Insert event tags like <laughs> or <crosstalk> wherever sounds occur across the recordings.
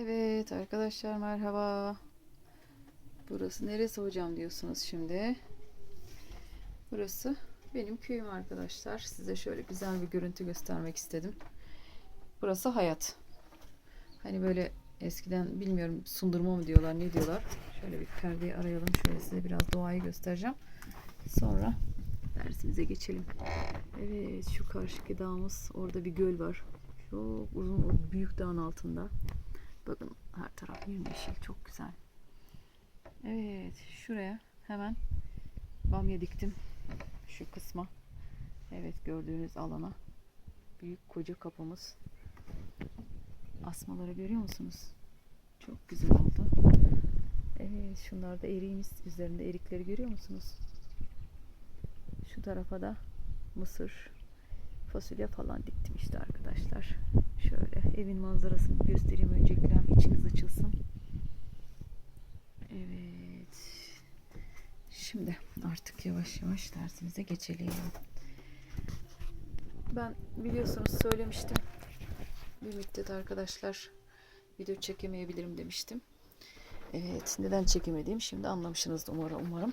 Evet arkadaşlar merhaba. Burası neresi hocam diyorsunuz şimdi. Burası benim köyüm arkadaşlar. Size şöyle güzel bir görüntü göstermek istedim. Burası hayat. Hani böyle eskiden bilmiyorum sundurma mı diyorlar ne diyorlar. Şöyle bir perdeyi arayalım. Şöyle size biraz doğayı göstereceğim. Sonra dersimize geçelim. Evet şu karşıki dağımız orada bir göl var. Çok uzun büyük dağın altında. Bakın her taraf yemyeşil çok güzel. Evet şuraya hemen bamya diktim. Şu kısma. Evet gördüğünüz alana. Büyük koca kapımız. Asmaları görüyor musunuz? Çok güzel oldu. Evet şunlar da eriğimiz. Üzerinde erikleri görüyor musunuz? Şu tarafa da mısır, fasulye falan diktim işte arkadaşlar. Şöyle evin manzarasını göstereyim öncelikle içiniz açılsın. Evet. Şimdi artık yavaş yavaş dersimize geçelim. Ben biliyorsunuz söylemiştim. Bir müddet arkadaşlar video çekemeyebilirim demiştim. Evet neden çekemediğim şimdi anlamışsınız umarım umarım.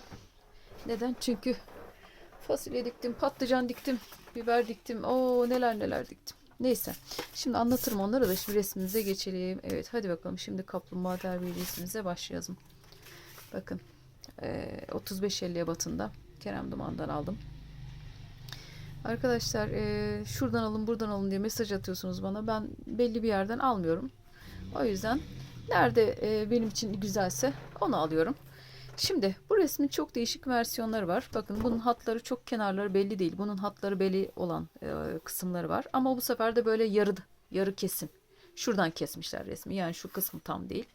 Neden? Çünkü fasulye diktim, patlıcan diktim, biber diktim. Oo neler neler diktim. Neyse. Şimdi anlatırım onları da şimdi resmimize geçelim. Evet hadi bakalım şimdi kaplumbağa terbiyesimize başlayalım. Bakın eee, 35-50 batında Kerem Duman'dan aldım. Arkadaşlar eee, şuradan alın buradan alın diye mesaj atıyorsunuz bana. Ben belli bir yerden almıyorum. O yüzden nerede eee, benim için güzelse onu alıyorum. Şimdi bu resmin çok değişik versiyonları var. Bakın bunun hatları çok kenarları belli değil. Bunun hatları belli olan e, kısımları var. Ama bu sefer de böyle yarı yarı kesim. Şuradan kesmişler resmi. Yani şu kısmı tam değil.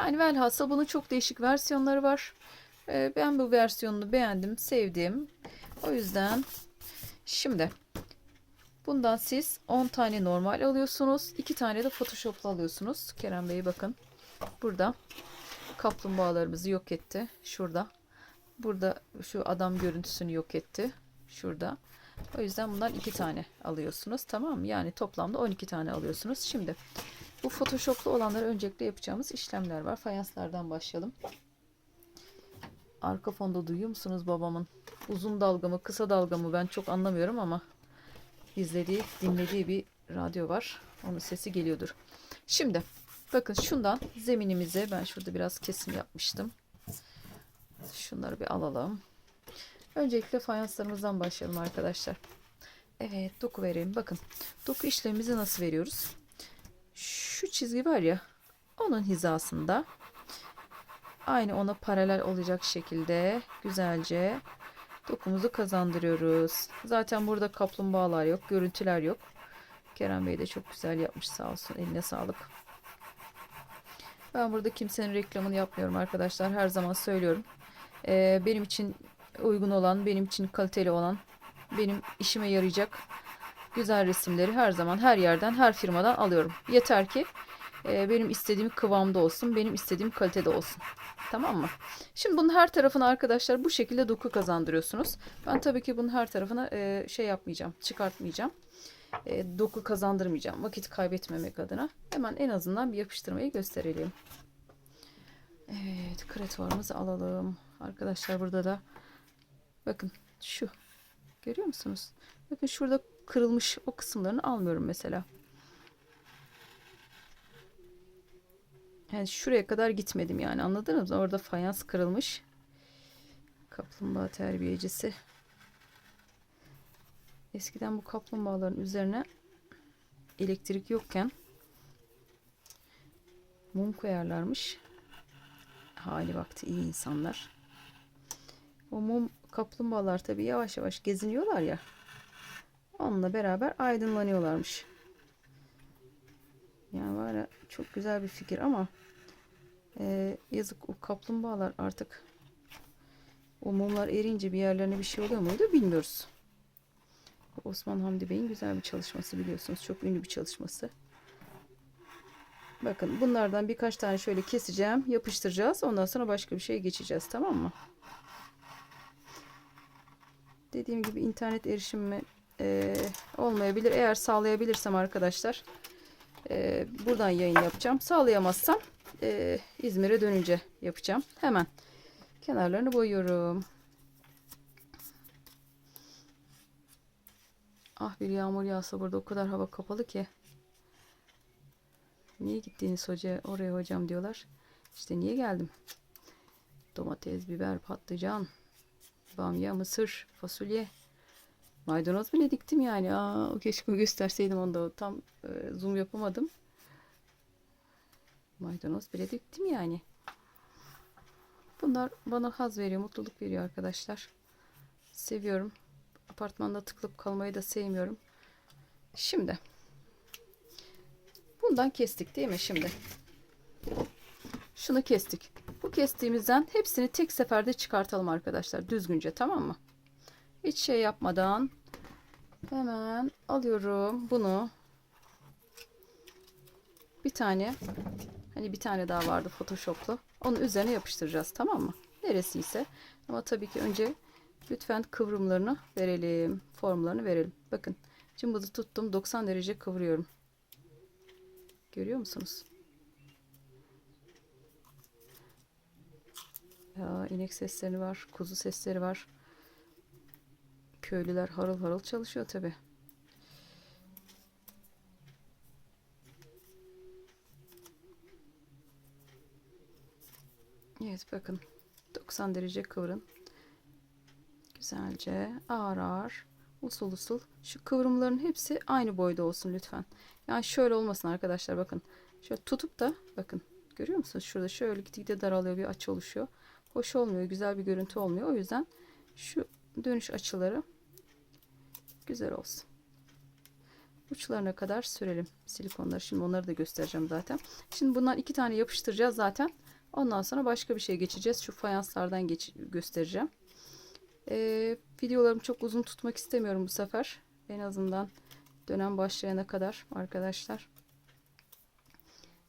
Yani velhasıl bunun çok değişik versiyonları var. E, ben bu versiyonunu beğendim, sevdim. O yüzden şimdi bundan siz 10 tane normal alıyorsunuz. 2 tane de Photoshop'la alıyorsunuz. Kerem Bey bakın. Burada kaplumbağalarımızı yok etti. Şurada. Burada şu adam görüntüsünü yok etti. Şurada. O yüzden bundan iki tane alıyorsunuz. Tamam mı? Yani toplamda 12 tane alıyorsunuz. Şimdi bu photoshoplu olanları öncelikle yapacağımız işlemler var. Fayanslardan başlayalım. Arka fonda duyuyor musunuz babamın? Uzun dalga mı kısa dalga mı ben çok anlamıyorum ama izlediği dinlediği bir radyo var. Onun sesi geliyordur. Şimdi Bakın şundan zeminimize ben şurada biraz kesim yapmıştım. Şunları bir alalım. Öncelikle fayanslarımızdan başlayalım arkadaşlar. Evet doku vereyim. Bakın doku işlemimizi nasıl veriyoruz? Şu çizgi var ya onun hizasında aynı ona paralel olacak şekilde güzelce dokumuzu kazandırıyoruz. Zaten burada kaplumbağalar yok, görüntüler yok. Kerem Bey de çok güzel yapmış sağ olsun. Eline sağlık. Ben burada kimsenin reklamını yapmıyorum arkadaşlar. Her zaman söylüyorum. Ee, benim için uygun olan, benim için kaliteli olan, benim işime yarayacak güzel resimleri her zaman her yerden, her firmadan alıyorum. Yeter ki e, benim istediğim kıvamda olsun, benim istediğim kalitede olsun. Tamam mı? Şimdi bunun her tarafına arkadaşlar bu şekilde doku kazandırıyorsunuz. Ben tabii ki bunun her tarafına e, şey yapmayacağım, çıkartmayacağım e, doku kazandırmayacağım. Vakit kaybetmemek adına. Hemen en azından bir yapıştırmayı gösterelim. Evet, kreatuarımızı alalım. Arkadaşlar burada da bakın şu. Görüyor musunuz? Bakın şurada kırılmış o kısımlarını almıyorum mesela. Yani şuraya kadar gitmedim yani anladınız mı? Orada fayans kırılmış. Kaplumbağa terbiyecisi. Eskiden bu kaplumbağaların üzerine elektrik yokken mum koyarlarmış. Hali vakti iyi insanlar. O mum kaplumbağalar tabii yavaş yavaş geziniyorlar ya. Onunla beraber aydınlanıyorlarmış. Yani var ya çok güzel bir fikir ama e, yazık o kaplumbağalar artık o mumlar erince bir yerlerine bir şey oluyor muydu bilmiyoruz. Osman Hamdi Bey'in güzel bir çalışması biliyorsunuz. Çok ünlü bir çalışması. Bakın bunlardan birkaç tane şöyle keseceğim. Yapıştıracağız. Ondan sonra başka bir şeye geçeceğiz. Tamam mı? Dediğim gibi internet erişimi e, olmayabilir. Eğer sağlayabilirsem arkadaşlar e, buradan yayın yapacağım. Sağlayamazsam e, İzmir'e dönünce yapacağım. Hemen kenarlarını boyuyorum. Ah bir yağmur yağsa burada o kadar hava kapalı ki. Niye gittiğiniz hoca oraya hocam diyorlar. İşte niye geldim? Domates, biber, patlıcan, bamya, mısır, fasulye. Maydanoz bile diktim yani. Aa, o keşke gösterseydim onu da tam e, zoom yapamadım. Maydanoz bile diktim yani. Bunlar bana haz veriyor, mutluluk veriyor arkadaşlar. Seviyorum. Apartmanda tıkılıp kalmayı da sevmiyorum. Şimdi bundan kestik değil mi şimdi? Şunu kestik. Bu kestiğimizden hepsini tek seferde çıkartalım arkadaşlar. Düzgünce tamam mı? Hiç şey yapmadan hemen alıyorum bunu. Bir tane hani bir tane daha vardı photoshoplu. Onun üzerine yapıştıracağız tamam mı? Neresi ise. Ama tabii ki önce lütfen kıvrımlarını verelim. Formlarını verelim. Bakın cımbızı tuttum 90 derece kıvırıyorum. Görüyor musunuz? Ya inek sesleri var, kuzu sesleri var. Köylüler harıl harıl çalışıyor tabi. Evet bakın 90 derece kıvırın. Güzelce ağır ağır usul usul şu kıvrımların hepsi aynı boyda olsun lütfen. Yani şöyle olmasın arkadaşlar bakın. Şöyle tutup da bakın görüyor musunuz? Şurada şöyle gitgide daralıyor bir açı oluşuyor. Hoş olmuyor. Güzel bir görüntü olmuyor. O yüzden şu dönüş açıları güzel olsun. Uçlarına kadar sürelim silikonları. Şimdi onları da göstereceğim zaten. Şimdi bundan iki tane yapıştıracağız zaten. Ondan sonra başka bir şey geçeceğiz. Şu fayanslardan geç göstereceğim. Ee, videolarımı çok uzun tutmak istemiyorum bu sefer. En azından dönem başlayana kadar arkadaşlar.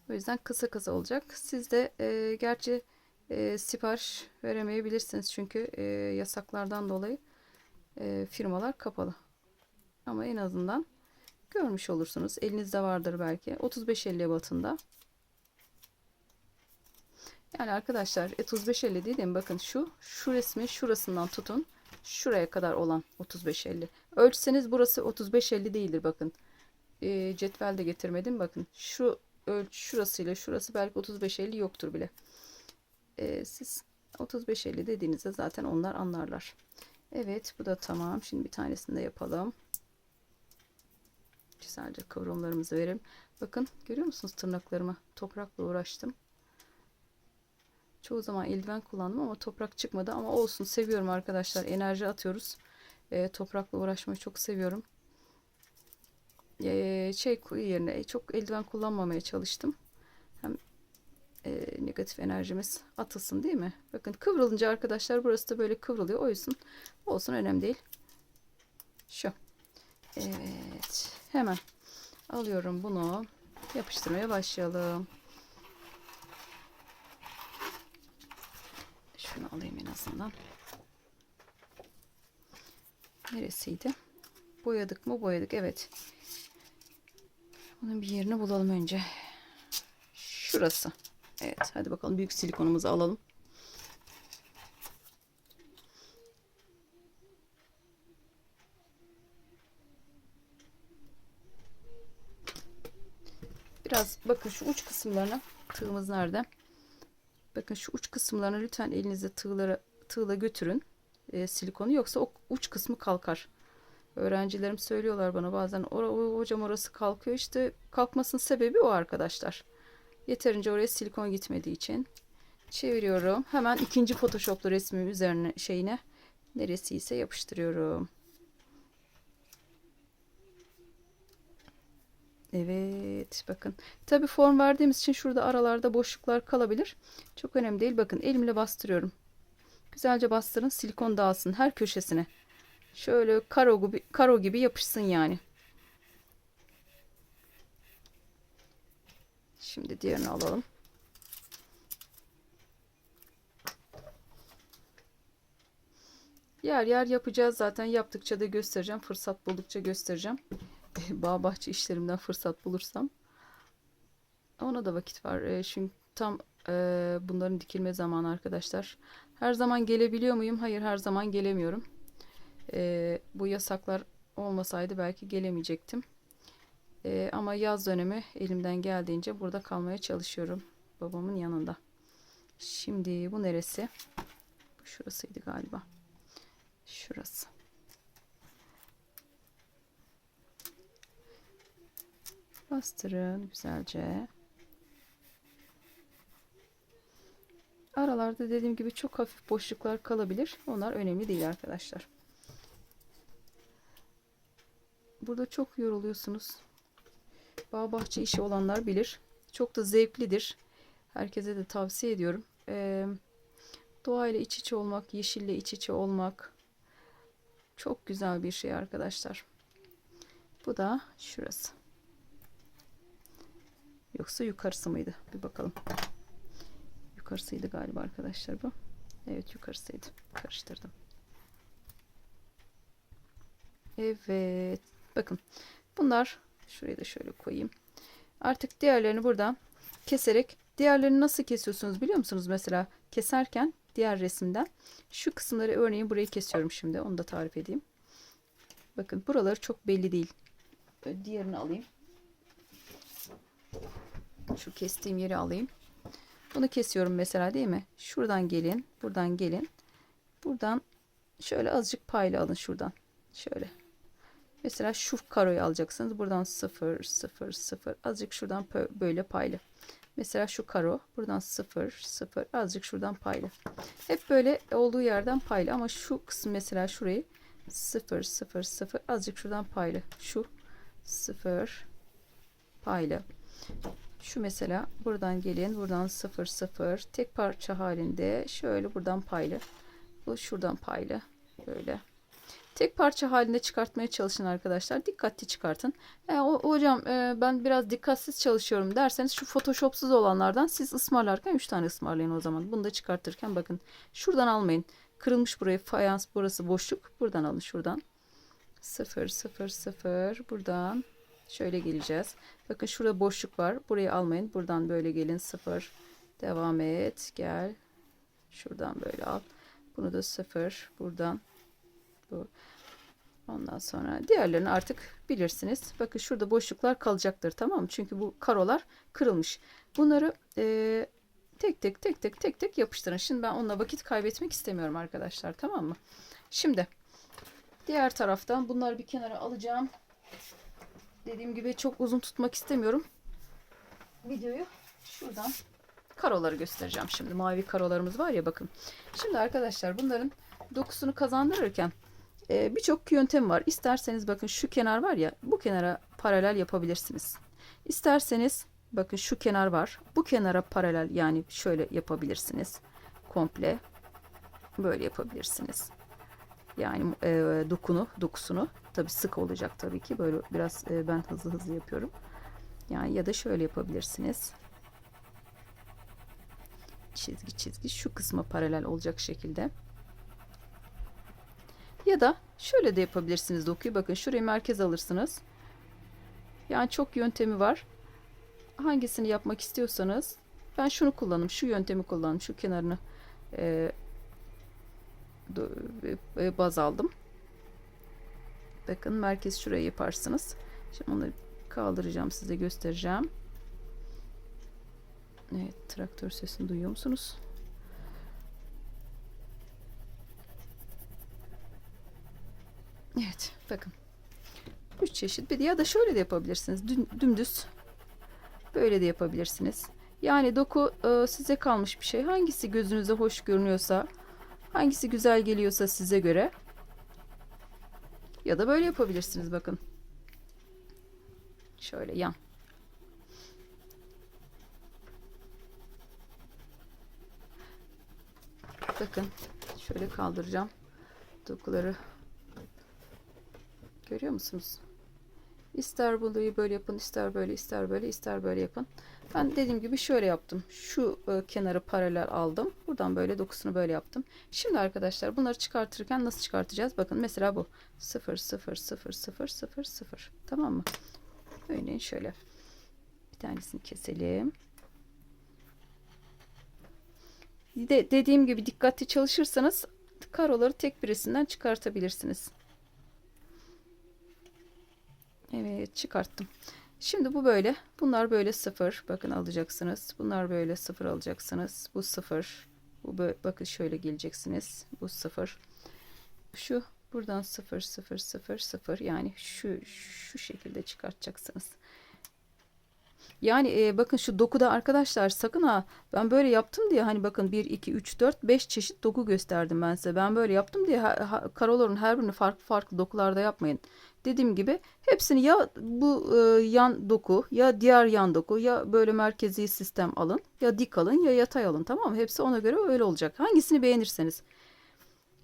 O yüzden kısa kısa olacak. Siz de e, gerçi e, sipariş veremeyebilirsiniz. Çünkü e, yasaklardan dolayı e, firmalar kapalı. Ama en azından görmüş olursunuz. Elinizde vardır belki. 35-50 batında. Yani arkadaşlar 35-50 dedim. Bakın şu şu resmi şurasından tutun. Şuraya kadar olan 35-50. Ölçseniz burası 35-50 değildir bakın. E, cetvel de getirmedim. Bakın şu ölç şurasıyla şurası belki 35-50 yoktur bile. E, siz 35-50 dediğinizde zaten onlar anlarlar. Evet bu da tamam. Şimdi bir tanesini de yapalım. Güzelce kıvrımlarımızı verelim. Bakın görüyor musunuz tırnaklarımı? Toprakla uğraştım. Çoğu zaman eldiven kullandım ama toprak çıkmadı. Ama olsun seviyorum arkadaşlar. Enerji atıyoruz. E, toprakla uğraşmayı çok seviyorum. E, şey yerine çok eldiven kullanmamaya çalıştım. Hem e, negatif enerjimiz atılsın değil mi? Bakın kıvrılınca arkadaşlar burası da böyle kıvrılıyor. O yüzden olsun önemli değil. Şu. Evet. Hemen alıyorum bunu. Yapıştırmaya başlayalım. Şunu alayım en azından. Neresiydi? Boyadık mı? Boyadık. Evet. Bunun bir yerini bulalım önce. Şurası. Evet. Hadi bakalım büyük silikonumuzu alalım. Biraz bakın şu uç kısımlarına tığımız nerede? Bakın şu uç kısımlarına lütfen elinizde tığlara tığla götürün e, silikonu yoksa o uç kısmı kalkar. Öğrencilerim söylüyorlar bana bazen o, hocam orası kalkıyor işte kalkmasının sebebi o arkadaşlar. Yeterince oraya silikon gitmediği için çeviriyorum. Hemen ikinci photoshoplu resmim üzerine şeyine neresi ise yapıştırıyorum. Evet bakın. Tabi form verdiğimiz için şurada aralarda boşluklar kalabilir. Çok önemli değil. Bakın elimle bastırıyorum. Güzelce bastırın silikon dağılsın her köşesine. Şöyle karo gibi, karo gibi yapışsın yani. Şimdi diğerini alalım. Yer yer yapacağız zaten yaptıkça da göstereceğim. Fırsat buldukça göstereceğim. <laughs> Bağ bahçe işlerimden fırsat bulursam. Ona da vakit var. E, çünkü tam e, bunların dikilme zamanı arkadaşlar. Her zaman gelebiliyor muyum? Hayır her zaman gelemiyorum. E, bu yasaklar olmasaydı belki gelemeyecektim. E, ama yaz dönemi elimden geldiğince burada kalmaya çalışıyorum. Babamın yanında. Şimdi bu neresi? Şurasıydı galiba. Şurası. Bastırın güzelce. Aralarda dediğim gibi çok hafif boşluklar kalabilir. Onlar önemli değil arkadaşlar. Burada çok yoruluyorsunuz. Bağ bahçe işi olanlar bilir. Çok da zevklidir. Herkese de tavsiye ediyorum. Ee, doğayla iç içe olmak, yeşille iç içe olmak çok güzel bir şey arkadaşlar. Bu da şurası. Yoksa yukarısı mıydı? Bir bakalım. Yukarısıydı galiba arkadaşlar bu. Evet yukarısıydı. Karıştırdım. Evet. Bakın. Bunlar şuraya da şöyle koyayım. Artık diğerlerini buradan keserek diğerlerini nasıl kesiyorsunuz biliyor musunuz? Mesela keserken diğer resimden şu kısımları örneğin burayı kesiyorum şimdi. Onu da tarif edeyim. Bakın buraları çok belli değil. Böyle diğerini alayım. Şu kestiğim yeri alayım. Bunu kesiyorum mesela değil mi? Şuradan gelin. Buradan gelin. Buradan şöyle azıcık payla alın şuradan. Şöyle. Mesela şu karoyu alacaksınız. Buradan 0, 0, 0. Azıcık şuradan böyle paylı. Mesela şu karo. Buradan 0, 0. Azıcık şuradan paylı. Hep böyle olduğu yerden paylı. Ama şu kısım mesela şurayı 0, 0, 0. Azıcık şuradan paylı. Şu 0 paylı. Şu mesela buradan gelin. Buradan 0, 0. Tek parça halinde. Şöyle buradan paylı. Bu şuradan paylı. Böyle. Tek parça halinde çıkartmaya çalışın arkadaşlar. Dikkatli çıkartın. E, o, hocam e, ben biraz dikkatsiz çalışıyorum derseniz şu photoshopsuz olanlardan siz ısmarlarken 3 tane ısmarlayın o zaman. Bunu da çıkartırken bakın. Şuradan almayın. Kırılmış buraya fayans burası boşluk. Buradan alın şuradan. 0 0 0 buradan şöyle geleceğiz. Bakın şurada boşluk var. Burayı almayın. Buradan böyle gelin 0. Devam et. Gel. Şuradan böyle al. Bunu da 0. Buradan bu. Ondan sonra diğerlerini artık bilirsiniz. Bakın şurada boşluklar kalacaktır tamam mı? Çünkü bu karolar kırılmış. Bunları e, tek tek tek tek tek tek yapıştırın. Şimdi ben onunla vakit kaybetmek istemiyorum arkadaşlar tamam mı? Şimdi diğer taraftan bunları bir kenara alacağım. Dediğim gibi çok uzun tutmak istemiyorum. Videoyu şuradan karoları göstereceğim şimdi. Mavi karolarımız var ya bakın. Şimdi arkadaşlar bunların dokusunu kazandırırken e, birçok yöntem var. İsterseniz bakın şu kenar var ya bu kenara paralel yapabilirsiniz. İsterseniz bakın şu kenar var. Bu kenara paralel yani şöyle yapabilirsiniz. Komple böyle yapabilirsiniz. Yani e, dokunu, dokusunu tabi sık olacak tabii ki. Böyle biraz e, ben hızlı hızlı yapıyorum. Yani ya da şöyle yapabilirsiniz. Çizgi çizgi şu kısma paralel olacak şekilde. Ya da şöyle de yapabilirsiniz dokuyu. Bakın şurayı merkez alırsınız. Yani çok yöntemi var. Hangisini yapmak istiyorsanız ben şunu kullanım. Şu yöntemi kullanım. Şu kenarını e, baz aldım. Bakın merkez şuraya yaparsınız. Şimdi onu kaldıracağım size göstereceğim. Evet traktör sesini duyuyor musunuz? Evet bakın. Üç çeşit bir ya da şöyle de yapabilirsiniz. Düm, dümdüz böyle de yapabilirsiniz. Yani doku e, size kalmış bir şey. Hangisi gözünüze hoş görünüyorsa, hangisi güzel geliyorsa size göre ya da böyle yapabilirsiniz bakın. Şöyle yan. Bakın şöyle kaldıracağım dokuları Görüyor musunuz? İster bunu böyle yapın, ister böyle, ister böyle, ister böyle yapın. Ben dediğim gibi şöyle yaptım. Şu e, kenarı paralel aldım. Buradan böyle dokusunu böyle yaptım. Şimdi arkadaşlar bunları çıkartırken nasıl çıkartacağız? Bakın mesela bu 0 0 0 0 0 0. Tamam mı? Örneğin şöyle. Bir tanesini keselim. De, dediğim gibi dikkatli çalışırsanız karoları tek bir resimden çıkartabilirsiniz. Evet çıkarttım. Şimdi bu böyle. Bunlar böyle sıfır. Bakın alacaksınız. Bunlar böyle sıfır alacaksınız. Bu sıfır. Bu böyle, bakın şöyle geleceksiniz. Bu sıfır. Şu buradan sıfır sıfır sıfır sıfır. Yani şu şu şekilde çıkartacaksınız. Yani e, bakın şu dokuda arkadaşlar sakın ha ben böyle yaptım diye hani bakın 1 2 3 4 5 çeşit doku gösterdim ben size. Ben böyle yaptım diye ha, ha, karoların her birini farklı farklı dokularda yapmayın. Dediğim gibi hepsini ya bu e, yan doku ya diğer yan doku ya böyle merkezi sistem alın ya dik alın ya yatay alın tamam mı? Hepsi ona göre öyle olacak. Hangisini beğenirseniz.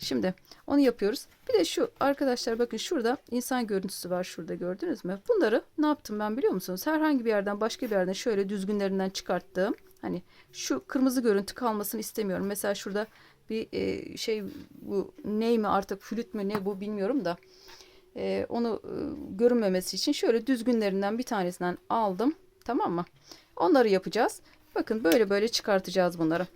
Şimdi onu yapıyoruz. Bir de şu arkadaşlar bakın şurada insan görüntüsü var şurada gördünüz mü? Bunları ne yaptım ben biliyor musunuz? Herhangi bir yerden başka bir yerden şöyle düzgünlerinden çıkarttım. Hani şu kırmızı görüntü kalmasını istemiyorum. Mesela şurada bir e, şey bu ney mi artık flüt mü ne bu bilmiyorum da e, onu e, görünmemesi için şöyle düzgünlerinden bir tanesinden aldım. Tamam mı? Onları yapacağız. Bakın böyle böyle çıkartacağız bunları.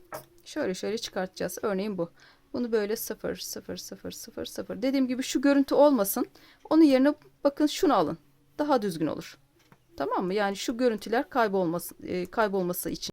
Şöyle şöyle çıkartacağız. Örneğin bu. Bunu böyle 0 0 0 0 0. Dediğim gibi şu görüntü olmasın. Onun yerine bakın şunu alın. Daha düzgün olur. Tamam mı? Yani şu görüntüler kaybolması e, kaybolması için